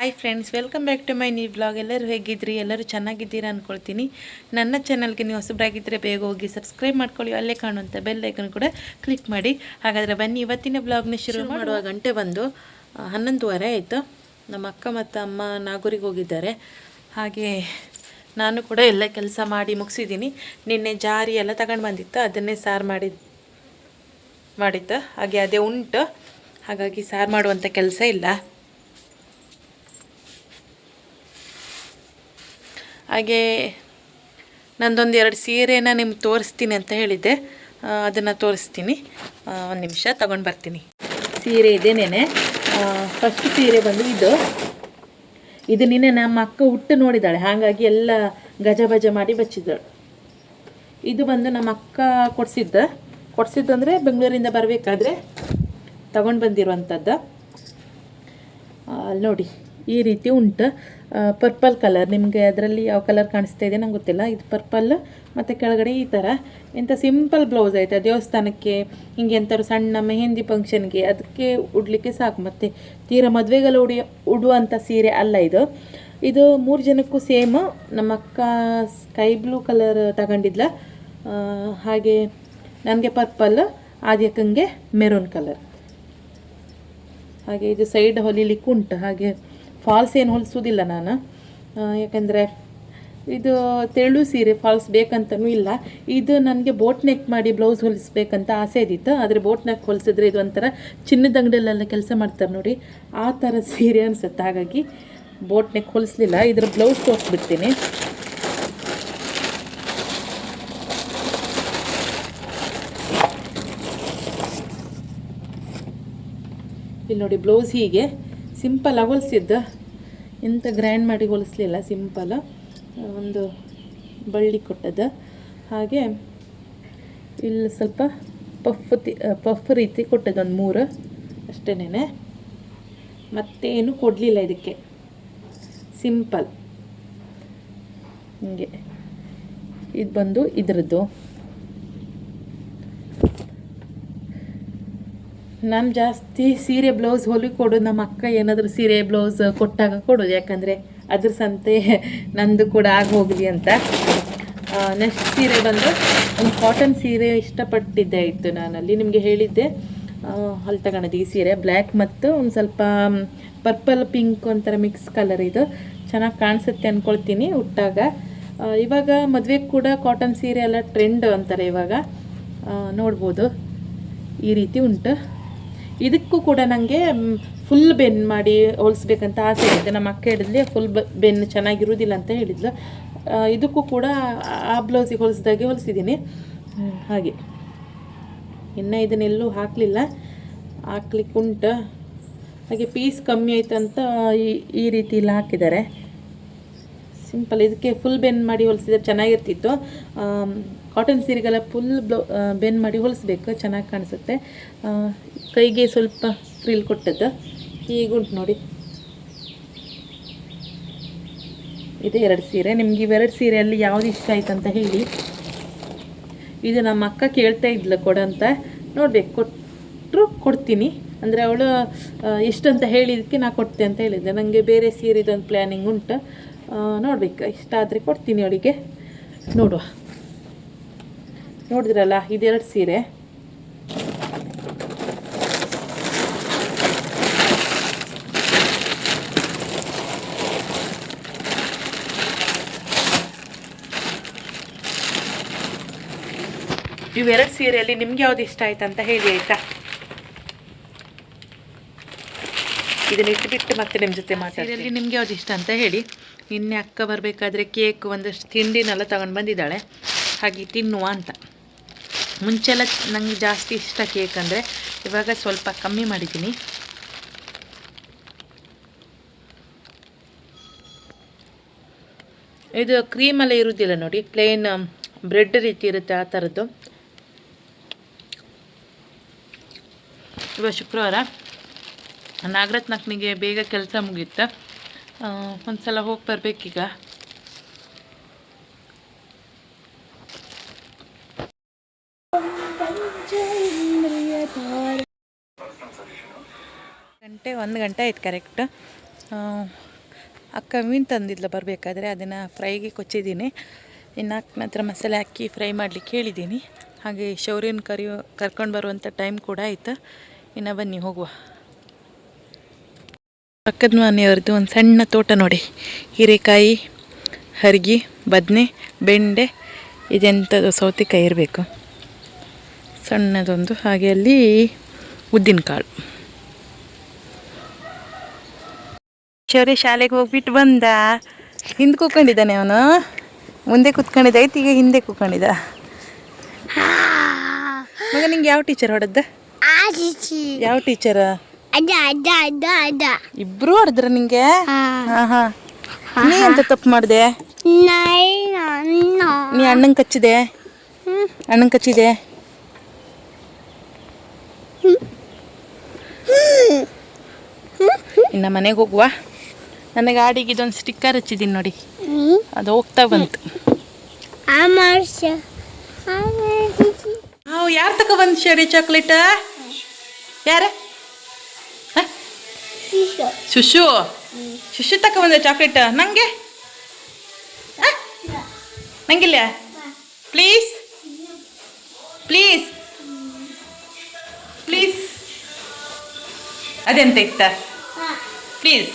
Hi friends welcome back to my new blog ಎಲ್ಲರೂ ಹೇಗಿದ್ರಿ ಎಲ್ಲರೂ ಚೆನ್ನಾಗಿದ್ದೀರಾ ಅಂದ್ಕೊಳ್ತೀನಿ ನನ್ನ ಚಾನಲ್ಗೆ ನೀವು ಹೊಸಬ್ರಾಗಿದ್ದರೆ ಬೇಗ ಹೋಗಿ ಸಬ್ಸ್ಕ್ರೈಬ್ ಮಾಡ್ಕೊಳ್ಳಿ. ಅಲ್ಲೇ ಕಾಣುವಂಥ ಬೆಲ್ ಐಕನ್ ಕೂಡ ಕ್ಲಿಕ್ ಮಾಡಿ. ಹಾಗಾದರೆ ಬನ್ನಿ ಇವತ್ತಿನ ಬ್ಲಾಗ್ನ ಶುರು ಮಾಡುವ ಗಂಟೆ ಬಂದು ಹನ್ನೊಂದುವರೆ ಆಯಿತು. ನಮ್ಮ ಅಕ್ಕ ಮತ್ತು ಅಮ್ಮ ನಾಗೂರಿಗೆ ಹೋಗಿದ್ದಾರೆ. ಹಾಗೆ ನಾನು ಕೂಡ ಎಲ್ಲ ಕೆಲಸ ಮಾಡಿ ಮುಗಿಸಿದ್ದೀನಿ. ನಿನ್ನೆ ಜಾರಿ ಎಲ್ಲ ತಗೊಂಡು ಬಂದಿತ್ತು. ಅದನ್ನೇ ಸಾರು ಮಾಡಿ ಮಾಡಿತ್ತು ಹಾಗೆ ಅದೇ ಉಂಟು. ಹಾಗಾಗಿ ಸಾರು ಮಾಡುವಂಥ ಕೆಲಸ ಇಲ್ಲ. ಹಾಗೆ ನಂದೊಂದು ಎರಡು ಸೀರೆನ ನಿಮ್ಗೆ ತೋರಿಸ್ತೀನಿ ಅಂತ ಹೇಳಿದ್ದೆ. ಅದನ್ನು ತೋರಿಸ್ತೀನಿ. ಒಂದು ನಿಮಿಷ, ತಗೊಂಡು ಬರ್ತೀನಿ. ಸೀರೆ ಇದೆ ನೆನೆ. ಫಸ್ಟ್ ಸೀರೆ ಬಂದು ಇದು. ಇದು ನಿನ್ನೆ ನಮ್ಮ ಅಕ್ಕ ಹುಟ್ಟು ನೋಡಿದ್ದಾಳೆ ಹಾಗಾಗಿ ಎಲ್ಲ ಗಜ ಬಜ ಮಾಡಿ ಬಚ್ಚಿದ್ದಾಳೆ. ಇದು ಬಂದು ನಮ್ಮ ಅಕ್ಕ ಕೊಡಿಸಿದ್ದ. ಕೊಡಿಸಿದ್ದು ಅಂದರೆ ಬೆಂಗಳೂರಿಂದ ಬರಬೇಕಾದ್ರೆ ತಗೊಂಡು ಬಂದಿರುವಂಥದ್ದು ನೋಡಿ. ಈ ರೀತಿ ಉಂಟು. ಪರ್ಪಲ್ ಕಲರ್ ನಿಮಗೆ ಅದರಲ್ಲಿ ಯಾವ ಕಲರ್ ಕಾಣಿಸ್ತಾ ಇದೆ ನಂಗೆ ಗೊತ್ತಿಲ್ಲ. ಇದು ಪರ್ಪಲ್ ಮತ್ತು ಕೆಳಗಡೆ ಈ ಥರ ಇಂಥ ಸಿಂಪಲ್ ಬ್ಲೌಸ್ ಐತೆ. ದೇವಸ್ಥಾನಕ್ಕೆ ಹಿಂಗೆ ಎಂಥರು ಸಣ್ಣ ಮೆಹೆಂದಿ ಫಂಕ್ಷನ್ಗೆ ಅದಕ್ಕೆ ಉಡಲಿಕ್ಕೆ ಸಾಕು. ಮತ್ತು ತೀರಾ ಮದುವೆಗೆಲ್ಲ ಉಡಿ ಉಡುವಂಥ ಸೀರೆ ಅಲ್ಲ ಇದು. ಇದು ಮೂರು ಜನಕ್ಕೂ ಸೇಮ್ ನಮ್ಮ ಅಕ್ಕ ಸ್ಕೈ ಬ್ಲೂ ಕಲರ್ ತಗೊಂಡಿದ್ಲ. ಹಾಗೆ ನನಗೆ ಪರ್ಪಲ್ ಆದ್ಯಕ್ಕಂಗೆ ಮೆರೂನ್ ಕಲರ್ ಹಾಗೆ ಇದು ಸೈಡ್ ಹೊಲಿಲಿಕ್ಕೆ ಉಂಟು ಹಾಗೆ ಫಾಲ್ಸ್ ಏನು ಹೊಲಿಸೋದಿಲ್ಲ ನಾನು. ಯಾಕೆಂದರೆ ಇದು ತೆಳು ಸೀರೆ ಫಾಲ್ಸ್ ಬೇಕಂತನೂ ಇಲ್ಲ. ಇದು ನನಗೆ ಬೋಟ್ ನೆಕ್ ಮಾಡಿ ಬ್ಲೌಸ್ ಹೊಲಿಸ್ಬೇಕಂತ ಆಸೆ ಇದ್ದಿತ್ತು. ಆದರೆ ಬೋಟ್ ನೆಕ್ ಹೊಲಿಸಿದ್ರೆ ಇದು ಒಂಥರ ಚಿನ್ನದ ಅಂಗಡಿಯಲ್ಲೆಲ್ಲ ಕೆಲಸ ಮಾಡ್ತಾರೆ ನೋಡಿ. ಆ ಥರ ಸೀರೆ ಅನಿಸುತ್ತೆ. ಹಾಗಾಗಿ ಬೋಟ್ ನೆಕ್ ಹೊಲಿಸ್ಲಿಲ್ಲ. ಇದರ ಬ್ಲೌಸ್ ತೋರಿಸ್ಬಿಡ್ತೀನಿ. ಇಲ್ಲಿ ನೋಡಿ ಬ್ಲೌಸ್ ಹೀಗೆ. ಸಿಂಪಲ್ ಹೊಲಿಸಿದ್ದ. ಇಂಥ ಗ್ರ್ಯಾಂಡ್ ಮಾಡಿ ಹೊಲಿಸ್ಲಿಲ್ಲ, ಸಿಂಪಲ್. ಒಂದು ಬಳ್ಳಿ ಕೊಟ್ಟದ್ದು ಹಾಗೆ ಇಲ್ಲಿ ಸ್ವಲ್ಪ ಪಫ್ ತಿ ಪಫ್ ರೀತಿ ಕೊಟ್ಟದ್ದು ಒಂದು ಮೂರು. ಅಷ್ಟೇನೆ ಮತ್ತೇನು ಕೊಡಲಿಲ್ಲ ಇದಕ್ಕೆ ಸಿಂಪಲ್. ಹಿಂಗೆ. ಇದು ಬಂದು ಇದ್ರದ್ದು. ನಾನು ಜಾಸ್ತಿ ಸೀರೆ ಬ್ಲೌಸ್ ಹೊಲಿ ಕೊಡೋದು ನಮ್ಮ ಅಕ್ಕ ಏನಾದರೂ ಸೀರೆ ಬ್ಲೌಸ್ ಕೊಟ್ಟಾಗ ಕೊಡೋದು ಯಾಕಂದರೆ ಅದ್ರ ಸಂತೆ ನಂದು ಕೂಡ ಆಗಿ ಹೋಗಲಿ ಅಂತ. ನೆಕ್ಸ್ಟ್ ಸೀರೆ ಬಂದು ಒಂದು ಕಾಟನ್ ಸೀರೆ ಇಷ್ಟಪಟ್ಟಿದ್ದೆ ಇತ್ತು ನಾನಲ್ಲಿ. ನಿಮಗೆ ಹೇಳಿದ್ದೆ. ಅಲ್ಲಿ ತಗೊಳೋದು ಈ ಸೀರೆ. ಬ್ಲ್ಯಾಕ್ ಮತ್ತು ಒಂದು ಸ್ವಲ್ಪ ಪರ್ಪಲ್ ಪಿಂಕ್ ಒಂಥರ ಮಿಕ್ಸ್ ಕಲರ್ ಇದು. ಚೆನ್ನಾಗಿ ಕಾಣಿಸುತ್ತೆ ಅಂದ್ಕೊಳ್ತೀನಿ ಉಟ್ಟಾಗ ಇವಾಗ ಮದುವೆಗೆ ಕೂಡ ಕಾಟನ್ ಸೀರೆ ಎಲ್ಲ ಟ್ರೆಂಡ್ ಅಂತಾರೆ ಇವಾಗ. ನೋಡ್ಬೋದು. ಈ ರೀತಿ ಉಂಟು. ಇದಕ್ಕೂ ಕೂಡ ನನಗೆ ಫುಲ್ ಬೆನ್ ಮಾಡಿ ಹೋಲಿಸ್ಬೇಕಂತ ಆಸೆ ಇದೆ ನಮ್ಮ ಅಕ್ಕ ಹೇಳಿದ್ಲಿ ಫುಲ್ ಬೆನ್ ಚೆನ್ನಾಗಿರುವುದಿಲ್ಲ ಅಂತ ಹೇಳಿದ್ಲು. ಇದಕ್ಕೂ ಕೂಡ ಆ ಬ್ಲೌಸಿಗೆ ಹೊಲಿಸ್ದಾಗೆ ಹೊಲಿಸಿದ್ದೀನಿ. ಹಾಗೆ. ಇನ್ನು ಇದನ್ನೆಲ್ಲೂ ಹಾಕಲಿಲ್ಲ. ಹಾಕ್ಲಿಕ್ಕೆ ಉಂಟು. ಹಾಗೆ ಪೀಸ್ ಕಮ್ಮಿ ಆಯ್ತು ಅಂತ ಈ ಈ ರೀತಿ ಇಲ್ಲಿ ಹಾಕಿದ್ದಾರೆ. ಸಿಂಪಲ್ ಇದಕ್ಕೆ ಫುಲ್ ಬೆನ್ ಮಾಡಿ ಹೊಲಿಸಿದ್ರೆ ಚೆನ್ನಾಗಿರ್ತಿತ್ತು. ಕಾಟನ್ ಸೀರೆಗೆಲ್ಲ ಫುಲ್ ಬ್ಲೌ ಬೆನ್ ಮಾಡಿ ಹೊಲಿಸ್ಬೇಕು. ಚೆನ್ನಾಗಿ ಕಾಣಿಸುತ್ತೆ. ಕೈಗೆ ಸ್ವಲ್ಪ ಫ್ರಿಲ್ ಕೊಟ್ಟದ್ದು. ಹೀಗುಂಟು ನೋಡಿ. ಇದು ಎರಡು ಸೀರೆ. ನಿಮ್ಗೆ ಇವೆರಡು ಸೀರೆಯಲ್ಲಿ ಯಾವ್ದು ಇಷ್ಟ ಆಯ್ತು ಅಂತ ಹೇಳಿ. ಇದು ನಮ್ಮ ಅಕ್ಕ ಕೇಳ್ತಾ ಇದ್ಲು ಕೊಡಂತ ನೋಡ್ಬೇಕು ಕೊಟ್ಟರು ಕೊಡ್ತೀನಿ. ಅಂದರೆ ಅವಳು ಎಷ್ಟು ಅಂತ ಹೇಳಿದ್ದಕ್ಕೆ ನಾ ಕೊಡ್ತೆ ಅಂತ ಹೇಳಿದ್ದೆ ನನಗೆ ಬೇರೆ ಸೀರೆದೊಂದು ಪ್ಲ್ಯಾನಿಂಗ್ ಉಂಟು. ನೋಡ್ಬೇಕು, ಇಷ್ಟ ಆದರೆ ಕೊಡ್ತೀನಿ ಅವಳಿಗೆ. ನೋಡುವ. ನೋಡಿದ್ರಲ್ಲ, ಇದೆರಡು ಸೀರೆ. ಇವೆರಡು ಸೀರೆಯಲ್ಲಿ ನಿಮ್ಗೆ ಯಾವ್ದು ಇಷ್ಟ ಆಯ್ತು ಅಂತ ಹೇಳಿ ಆಯ್ತಾ? ಇದನ್ನ ಇಟ್ಬಿಟ್ಟು ಮತ್ತೆ ನಿಮ್ಮ ಜೊತೆ ಮಾತಾಡಿ ನಿಮ್ಗೆ ಯಾವ್ದು ಇಷ್ಟ ಅಂತ ಹೇಳಿ. ನಿನ್ನೆ ಅಕ್ಕ ಬರಬೇಕಾದ್ರೆ ಕೇಕ್ ಒಂದಷ್ಟು ತಿಂಡಿನೆಲ್ಲ ತಗೊಂಡು ಬಂದಿದ್ದಾಳೆ. ಹಾಗೆ ತಿನ್ನುವ ಅಂತ. ಮುಂಚೆಲ್ಲ ನಂಗೆ ಜಾಸ್ತಿ ಇಷ್ಟ ಕೇಕ್ ಅಂದರೆ ಇವಾಗ ಸ್ವಲ್ಪ ಕಮ್ಮಿ ಮಾಡಿದ್ದೀನಿ. ಇದು ಕ್ರೀಮೆಲ್ಲ ಇರುವುದಿಲ್ಲ ನೋಡಿ, ಪ್ಲೇನ್ ಬ್ರೆಡ್ ರೀತಿ ಇರುತ್ತೆ ಆ ಥರದ್ದು ಇವಾಗ ಶುಕ್ರವಾರ. ನಾಗರತ್ನಕ್ಕನಿಗೆ ಬೇಗ ಕೆಲಸ ಮುಗೀತು ಒಂದು ಸಲ ಹೋಗಿ ಬರ್ಬೇಕೀಗ ಗಂಟೆ, ಒಂದು ಗಂಟೆ ಆಯ್ತು ಕರೆಕ್ಟ್ ಅಕ್ಕ ಮೀನು ತಂದಿದ್ಲ ಬರಬೇಕಾದ್ರೆ, ಅದನ್ನು ಫ್ರೈಗೆ ಕೊಚ್ಚಿದ್ದೀನಿ. ಇನ್ನು ಮಾತ್ರ ಮಸಾಲೆ ಹಾಕಿ ಫ್ರೈ ಮಾಡಲಿಕ್ಕೆ ಹೇಳಿದ್ದೀನಿ. ಹಾಗೆ ಶೌರ್ಯನ ಕರಿಯೋ, ಕರ್ಕೊಂಡು ಬರುವಂಥ ಟೈಮ್ ಕೂಡ ಆಯಿತು. ಇನ್ನು ಬನ್ನಿ ಹೋಗುವ. ಪಕ್ಕದ ಮನೆಯವ್ರದ್ದು ಒಂದು ಸಣ್ಣ ತೋಟ ನೋಡಿ. ಹೀರೆಕಾಯಿ ಹರಿಗಿ ಬದನೆ ಬೆಂಡೆ ಇದೆಂಥದ್ದು ಸೌತೆಕಾಯಿ ಇರಬೇಕು. ಸಣ್ಣದೊಂದು ಹಾಗೆ ಅಲ್ಲಿ ಉದ್ದಿನಕಾಳು. ಶೌರ್ಯ ಶಾಲೆಗೆ ಹೋಗ್ಬಿಟ್ಟು ಬಂದ. ಹಿಂದೆ ಕೂತ್ಕೊಂಡಿದ್ದಾನೆ ಅವನು. ಮುಂದೆ ಕೂತ್ಕೊಂಡಿದ್ದ ಐತಿ ಈಗ ಹಿಂದೆ ಕೂತ್ಕೊಂಡಿದ್ದ. ಮಗ ನಿಂಗೆ ಯಾವ ಟೀಚರ್ ಯಾವ ಟೀಚರ್ ಅದ ಅದ ಅದ ಅದ. ಇಬ್ರು ಹೊಡೆದ್ರ ನಿಂಗೆ? ನೀ ಎಂತ ತಪ್ಪು ಮಾಡಿದೆ? ನೈ ಅಣ್ಣನ್ ಕಚ್ಚಿದೆ? ಅಣ್ಣನ್ ಕಚ್ಚಿದೆ? ಇನ್ನ ಮನೆಗೆ ಹೋಗುವ? ನನ್ನ ಗಾಡಿಗೆ ಇದೊಂದು ಸ್ಟಿಕ್ಕರ್ ಹಚ್ಚಿದೀನಿ ನೋಡಿ. ಅದು ಹೋಗ್ತಾ ಬಂತು. ನಾವು ಯಾರು ತಕ ಬಂದ್ ಶರಿ ಚಾಕ್ಲೇಟ ಯಾರ? ಶುಶು. ಶುಶು? ತಕ ಬಂದ ಚಾಕ್ಲೇಟ್ ನಂಗೆ? ನಂಗಿಲ್ಲ? ಪ್ಲೀಸ್ ಪ್ಲೀಸ್ ಪ್ಲೀಸ್ ಅದೆಂತ ಇತ್ತ? ಪ್ಲೀಸ್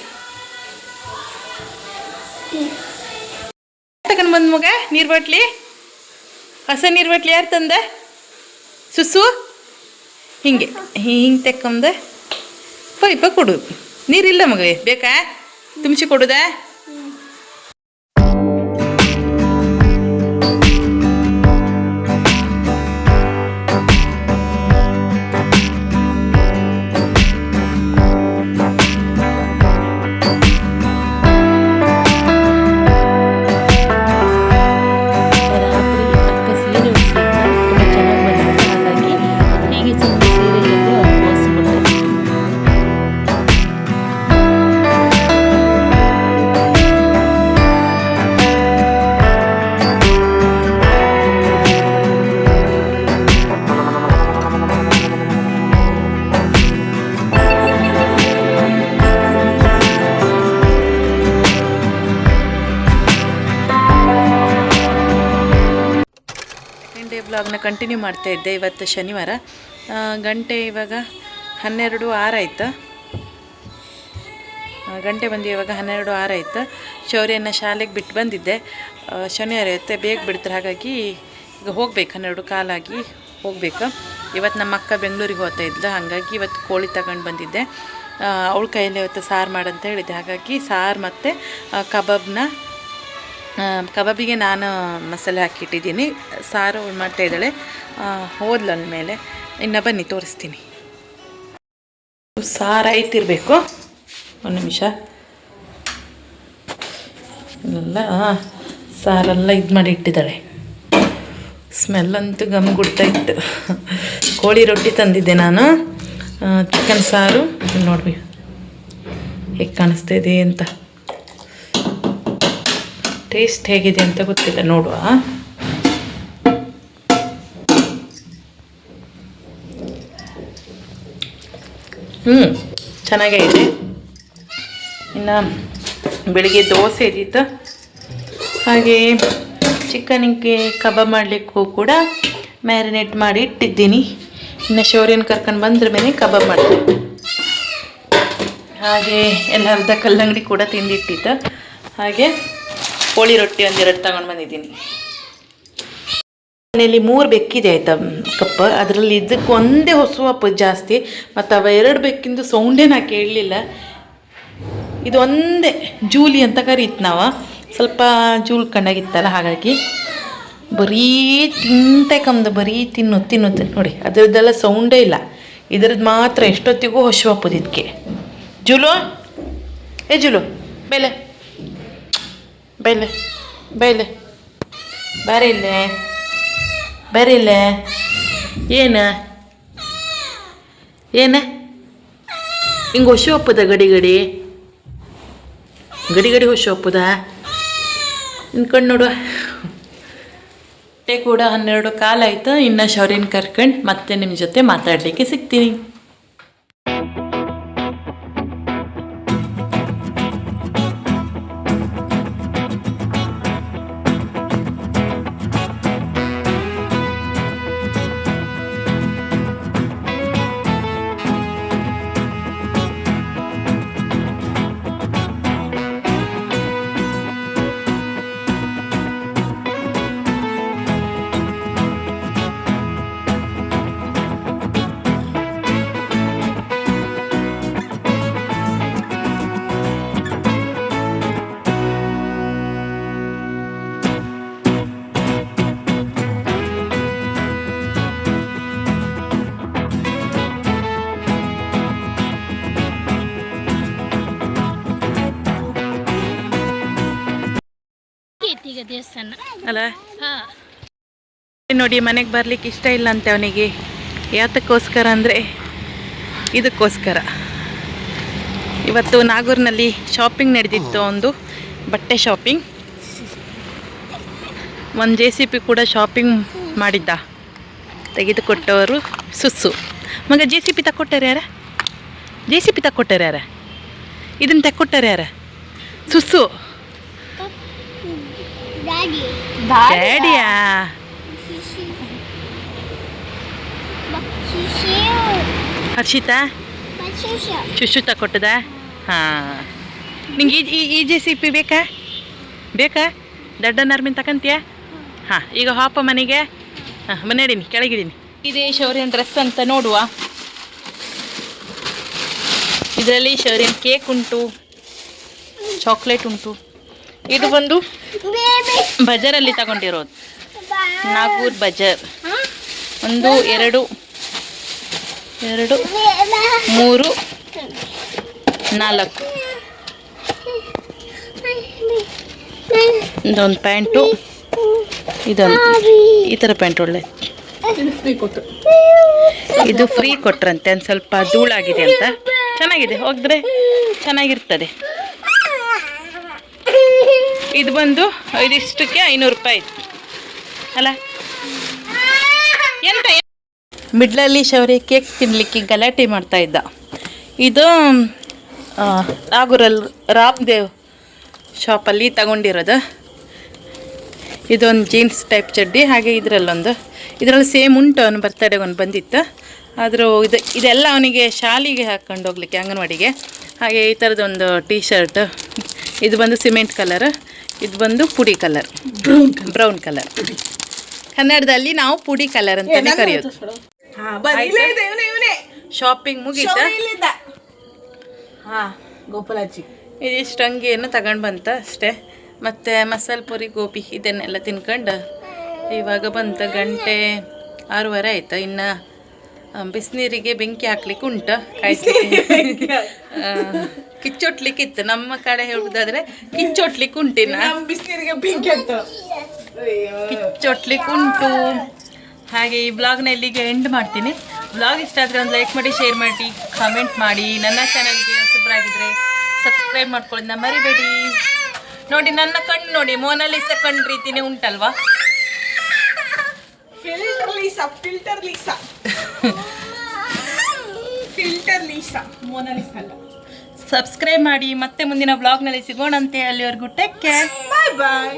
ತಗೊಂಡು ಬಂದ್ ಮಗ? ನೀರು ಬಾಟ್ಲಿ? ಹೊಸ ನೀರು ಬಾಟ್ಲಿ ಯಾರು ತಂದೆ? ಸುಸು? ಹಿಂಗೆ ಹಿಂಗೆ ತೆಕ್ಕೊಂದು ಪೈಪ ಕೊಡು. ನೀರಿಲ್ಲ ಮಗ ಬೇಕಾ? ತುಂಬಿಸಿ ಕೊಡುದಾ? ಕಂಟಿನ್ಯೂ ಮಾಡ್ತಾ ಇದ್ದೆ ಇವತ್ತು ಶನಿವಾರ. ಗಂಟೆ ಇವಾಗ ಹನ್ನೆರಡು ಆರಾಯ್ತು ಗಂಟೆ ಬಂದು ಇವಾಗ ಹನ್ನೆರಡು ಆರಾಯ್ತು ಶೌರ್ಯನ ಶಾಲೆಗೆ ಬಿಟ್ಟು ಬಂದಿದ್ದೆ. ಶನಿವಾರ ಇರುತ್ತೆ ಬೇಗ ಬಿಡ್ತಾರೆ. ಹಾಗಾಗಿ ಈಗ ಹೋಗ್ಬೇಕು, ಹನ್ನೆರಡು ಕಾಲಾಗಿ ಹೋಗ್ಬೇಕು. ಇವತ್ತು ನಮ್ಮ ಅಕ್ಕ ಬೆಂಗಳೂರಿಗೆ ಹೋಗ್ತಾ ಇದ್ಲು. ಹಾಗಾಗಿ ಇವತ್ತು ಕೋಳಿ ತಗೊಂಡು ಬಂದಿದ್ದೆ. ಅವಳ ಕೈಯಲ್ಲಿ ಇವತ್ತು ಸಾರು ಮಾಡಂತ ಹೇಳಿದ್ದೆ. ಹಾಗಾಗಿ ಸಾರು ಮತ್ತು ಕಬಾಬ್ನ ಕಬಾಬಿಗೆ ನಾನು ಮಸಾಲೆ ಹಾಕಿಟ್ಟಿದ್ದೀನಿ. ಸಾರು ಮಾಡ್ತಾಯಿದ್ದಾಳೆ ಹೋದ್ಲು ಅಂದಮೇಲೆ. ಇನ್ನು ಬನ್ನಿ, ತೋರಿಸ್ತೀನಿ. ಸಾರು ಆಯ್ತಿರಬೇಕು. ಒಂದು ನಿಮಿಷ. ಎಲ್ಲ ಸಾರೆಲ್ಲ ಇದು ಮಾಡಿ ಇಟ್ಟಿದ್ದಾಳೆ. ಸ್ಮೆಲ್ ಅಂತೂ ಗಮ್ ಇತ್ತು. ಕೋಳಿ ರೊಟ್ಟಿ ತಂದಿದ್ದೆ ನಾನು. ಚಿಕನ್ ಸಾರು. ನೋಡಿ ಹೇಗೆ ಕಾಣಿಸ್ತಾ ಇದೆ ಅಂತ. ಟೇಸ್ಟ್ ಹೇಗಿದೆ ಅಂತ ಗೊತ್ತಿಲ್ಲ, ನೋಡುವ. ಹ್ಞೂ ಚೆನ್ನಾಗೇ ಇದೆ. ಇನ್ನು ಬೆಳಿಗ್ಗೆ ದೋಸೆ ಇದ್ದಿತ್ತು. ಹಾಗೆ ಚಿಕನಿಗೆ ಕಬಾಬ್ ಮಾಡಲಿಕ್ಕೂ ಕೂಡ ಮ್ಯಾರಿನೇಟ್ ಮಾಡಿ ಇಟ್ಟಿದ್ದೀನಿ. ಇನ್ನು ಶೌರ್ಯನ ಕರ್ಕೊಂಡು ಬಂದ್ರ ಮೇಲೆ ಕಬಾಬ್ ಮಾಡ್ತೀನಿ. ಹಾಗೆ ಎಲ್ಲ ಅರ್ಧ ಕಲ್ಲಂಗಡಿ ಕೂಡ ತಿಂದಿಟ್ಟಿದ್ದ. ಹಾಗೆ ಕೋಳಿ ರೊಟ್ಟಿ ಒಂದೆರಡು ತಗೊಂಡು ಬಂದಿದ್ದೀನಿ. ಮನೆಯಲ್ಲಿ ಮೂರು ಬೆಕ್ಕಿದೆ ಆಯ್ತಾ ಕಪ್ಪ. ಅದರಲ್ಲಿ ಇದಕ್ಕೆ ಒಂದೇ ಹೊಸ ಜಾಸ್ತಿ, ಮತ್ತು ಅವ ಎರಡು ಬೆಕ್ಕಿಂದು ಸೌಂಡೇ ನಾ ಕೇಳಲಿಲ್ಲ. ಇದು ಒಂದೇ ಜೂಲಿ ಅಂತ ಕರೀತು ನಾವು. ಸ್ವಲ್ಪ ಜೂಲ್ ಕಂಡಾಗಿತ್ತಲ್ಲ ಹಾಗಾಗಿ ಬರೀ ತಿಂತೆ ಕಮ್ದು ಬರೀ ತಿನ್ನು ತಿನ್ನು ತಿನ್ನು. ನೋಡಿ, ಅದರದ್ದೆಲ್ಲ ಸೌಂಡೇ ಇಲ್ಲ. ಇದರದ್ದು ಮಾತ್ರ ಎಷ್ಟೊತ್ತಿಗೂ ಹೊಸ ಇದಕ್ಕೆ ಜೂಲು? ಏ ಜೂಲು, ಬೇಲೆ. ಬೈಲೆ ಬೈಲೆ ಬರೀಲೆ ಬರೀಲೆ ಏನ? ಏನ? ಹಿಂಗೆ ಹೊಸ ಒಪ್ಪದ ಗಡಿ ಗಡಿ? ಗಡಿ ಗಡಿ ಹೊಸ ಒಪ್ಪದ? ಇನ್ಕೊಂಡು ನೋಡುವ ಕೂಡ ಹನ್ನೆರಡು ಕಾಲ ಆಯ್ತು. ಇನ್ನು ಶೌರ್ಯನ ಕರ್ಕೊಂಡು ಮತ್ತೆ ನಿಮ್ಮ ಜೊತೆ ಮಾತಾಡಲಿಕ್ಕೆ ಸಿಗ್ತೀನಿ. ಈಗ ದೇವಸ್ಥಾನ. ಅಲ್ಲ? ನೋಡಿ ಮನೆಗೆ ಬರ್ಲಿಕ್ಕೆ ಇಷ್ಟ ಇಲ್ಲ ಅಂತೆ ಅವನಿಗೆ. ಯಾತಕ್ಕೋಸ್ಕರ ಅಂದರೆ ಇದಕ್ಕೋಸ್ಕರ. ಇವತ್ತು ನಾಗೂರಿನಲ್ಲಿ ಶಾಪಿಂಗ್ ನಡೆದಿತ್ತು ಒಂದು ಬಟ್ಟೆ ಶಾಪಿಂಗ್ ಒಂದು ಜೆ ಸಿ ಪಿ ಕೂಡ ಶಾಪಿಂಗ್ ಮಾಡಿದ್ದ. ತೆಗೆದುಕೊಟ್ಟವರು ಸುಸ್ಸು. ಮಗ ಜೆ ಸಿ ಪಿ ತಕ್ಕೊಟ್ಟಾರೆ ಯಾರ? ಜೆ ಸಿ ಪಿ ತಕ್ಕೊಟ್ಟಾರೆ ಯಾರ? ಇದನ್ನು ತಕ್ಕೊಟ್ಟಾರೆ ಯಾರ? ಸುಸ್ಸು. ಡ್ಯಾಡಿಯಾ ಹರ್ಷಿತಾ ಶುಶುತ ಕೊಟ್ಟದ ಹಾಂ ನಿಂಗೆ ಈ ಈ ಜೆ ಸಿ ಪಿ ಬೇಕಾ ಬೇಕಾ ದಡ್ಡ ನರ್ಮಿನ್ ತಕಂತೀಯ ಹಾಂ ಈಗ ಹಾಪ ಮನೆಗೆ? ಹಾಂ ಮನೆಡೀನಿ ಕೆಳಗಿಡೀನಿ ಇದೇ ಶೌರ್ಯನ ಡ್ರೆಸ್ ಅಂತ ನೋಡುವ. ಇದರಲ್ಲಿ ಶೌರ್ಯನ್ ಕೇಕ್ ಉಂಟು ಚಾಕ್ಲೇಟ್ ಉಂಟು. ಇದು ಬಂದು ಬಜಾರಲ್ಲಿ ತಗೊಂಡಿರೋದು. ನಾಗೂರ್ ಬಜಾರ್. ಒಂದು ಎರಡು ಎರಡು ಮೂರು ನಾಲ್ಕು. ಇದೊಂದು ಪ್ಯಾಂಟು ಇದೊಂದು ಈ ಥರ ಪ್ಯಾಂಟ್ ಒಳ್ಳೆ. ಇದು ಫ್ರೀ ಕೊಟ್ರಂತೆ ಒಂದು ಸ್ವಲ್ಪ ಧೂಳಾಗಿದೆ ಅಂತ. ಚೆನ್ನಾಗಿದೆ ಹೋಗಿದ್ರೆ ಚೆನ್ನಾಗಿರ್ತದೆ. ಇದು ಬಂದು ಇದಿಷ್ಟಕ್ಕೆ ಐನೂರು ರೂಪಾಯಿ ಅಲ್ಲ? ಎಂತ ಮಿಡ್ಲಲ್ಲಿ ಶೌರ್ಯ ಕೇಕ್ ತಿನ್ನಲಿಕ್ಕೆ ಗಲಾಟೆ ಮಾಡ್ತಾ ಇದ್ದ. ಇದು ನಾಗೂರಲ್ಲಿ ರಾಮದೇವ್ ಶಾಪಲ್ಲಿ ತಗೊಂಡಿರೋದು. ಇದೊಂದು ಜೀನ್ಸ್ ಟೈಪ್ ಚಡ್ಡಿ, ಹಾಗೆ ಇದರಲ್ಲೊಂದು. ಇದರಲ್ಲಿ ಸೇಮ್ ಉಂಟು ಅವನು ಬರ್ತಡೆ ಒಂದು ಬಂದಿತ್ತು. ಆದರೂ ಇದು, ಇದೆಲ್ಲ ಅವನಿಗೆ ಶಾಲಿಗೆ ಹಾಕ್ಕೊಂಡು ಹೋಗ್ಲಿಕ್ಕೆ ಅಂಗನವಾಡಿಗೆ. ಹಾಗೆ ಈ ಥರದೊಂದು ಟೀ ಶರ್ಟ್ ಇದು ಬಂದು ಸಿಮೆಂಟ್ ಕಲರ್ ಇದು ಬಂದು ಪುಡಿ ಕಲರ್. Brown colour. ಕನ್ನಡದಲ್ಲಿ ನಾವು ಪುಡಿ ಕಲರ್ ಅಂತಾನೆ ಕರೆಯೋದು. ಶಾಪಿಂಗ್ ಮುಗಿತ? ಹಾ ಗೋಪಾಲಾಜಿ. ಇದಿಷ್ಟು ಅಂಗಿಯನ್ನು ತಗೊಂಡು ಬಂತ ಅಷ್ಟೇ. ಮತ್ತು ಮಸಾಲ ಪುರಿ ಗೋಬಿ ಇದನ್ನೆಲ್ಲ ತಿನ್ಕೊಂಡು ಇವಾಗ ಬಂತ ಗಂಟೆ ಆರೂವರೆ ಆಯ್ತಾ? ಇನ್ನು ಬಿಸಿನೀರಿಗೆ ಬೆಂಕಿ ಹಾಕ್ಲಿಕ್ಕೆ ಉಂಟು ಕಿಚ್ಚೊಟ್ಲಿಕ್ಕೆ ಇತ್ತು ಕಿಚ್ಚೊಟ್ಲಿಕ್ಕಿತ್ತು. ನಮ್ಮ ಕಡೆ ಹೇಳುದಾದ್ರೆ ಕಿಚ್ಚೊಟ್ಲಿಕ್ಕೆ ಉಂಟಿನ ಬಿಸಿನೀರಿಗೆ ಬೆಂಕಿ ಕಿಚ್ಚೊಟ್ಲಿಕ್ಕೆ ಉಂಟು. ಹಾಗೆ ಈ ಬ್ಲಾಗ್ನ ಇಲ್ಲಿಗೆ ಎಂಡ್ ಮಾಡ್ತೀನಿ. ಬ್ಲಾಗ್ ಇಷ್ಟ ಆದರೆ ಒಂದು ಲೈಕ್ ಮಾಡಿ ಶೇರ್ ಮಾಡಿ ಕಾಮೆಂಟ್ ಮಾಡಿ. ನನ್ನ ಚಾನಲ್ಗೆ ಹೊಸಬರಾಗಿದ್ದರೆ ಸಬ್ಸ್ಕ್ರೈಬ್ ಮಾಡ್ಕೊಳ್ಳೋದನ್ನ ಮರಿಬೇಡಿ. ನೋಡಿ ನನ್ನ ಕಣ್ಣು ನೋಡಿ ಮೋನಾಲಿಸ ಕಣ್ಣು ರೀತಿನೇ ಉಂಟಲ್ವಾ? Filter Lisa filter Lisa filter Lisa Mona Lisa ಅಲ್ಲ. ಸಬ್ಸ್ಕ್ರೈಬ್ ಮಾಡಿ, ಮತ್ತೆ ಮುಂದಿನ ಬ್ಲಾಗ್ನಲ್ಲಿ ಸಿಗೋಣಂತೆ. ಅಲ್ಲಿವರೆಗೂ ಟೇಕ್ ಕೇರ್ ಬಾಯ್ ಬಾಯ್